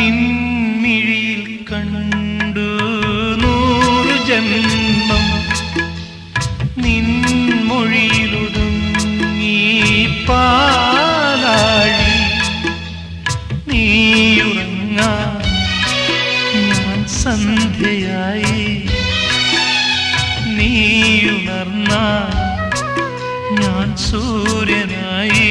നിൻമിഴിയിൽ കണ്ടു നൂറു ജന്മം. നിൻമൊഴിയിലൊതുങ്ങി പാലാഴി നീയുറങ്ങാ. ഞാൻ സന്ധ്യയായി നീയുണർന്ന. ഞാൻ സൂര്യനായി